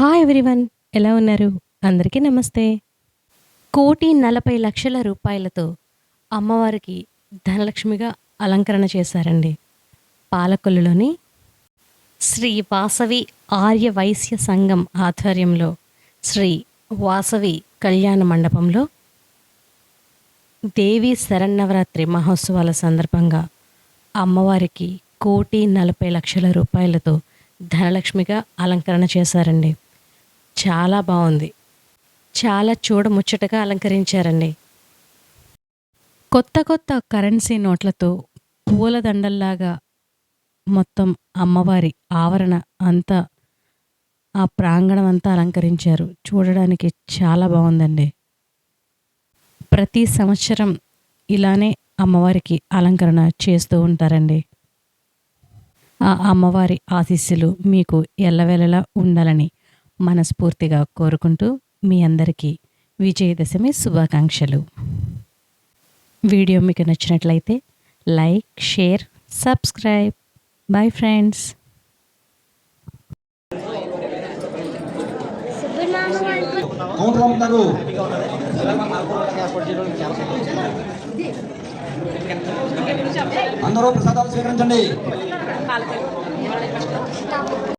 Hi everyone ఎలా ఉన్నారు? అందరికీ నమస్తే. కోటి నలభై లక్షల రూపాయలతో అమ్మవారికి ధనలక్ష్మిగా అలంకరణ చేశారండి. పాలకొల్లులోని శ్రీ వాసవి ఆర్య వైశ్య సంఘం ఆధ్వర్యంలో శ్రీ వాసవి కళ్యాణ మండపంలో దేవి శరన్నవరాత్రి మహోత్సవాల సందర్భంగా అమ్మవారికి కోటి నలభై లక్షల రూపాయలతో ధనలక్ష్మిగా అలంకరణ చేశారండి. చాలా బాగుంది. చాలా చూడముచ్చటగా అలంకరించారండి. కొత్త కొత్త కరెన్సీ నోట్లతో పూలదండల్లాగా మొత్తం అమ్మవారి ఆవరణ అంతా ఆ ప్రాంగణం అంతా అలంకరించారు. చూడడానికి చాలా బాగుందండి. ప్రతి సంవత్సరం ఇలానే అమ్మవారికి అలంకరణ చేస్తూ ఉంటారండి. ఆ అమ్మవారి ఆశీస్సులు మీకు ఎల్లవేళలా ఉండాలని మనస్ఫూర్తిగా కోరుకుంటూ మీ అందరికీ విజయదశమి శుభాకాంక్షలు. వీడియో మీకు నచ్చినట్లయితే like share subscribe. Bye friends. అందరూ ప్రసాదాలు స్వీకరించండి.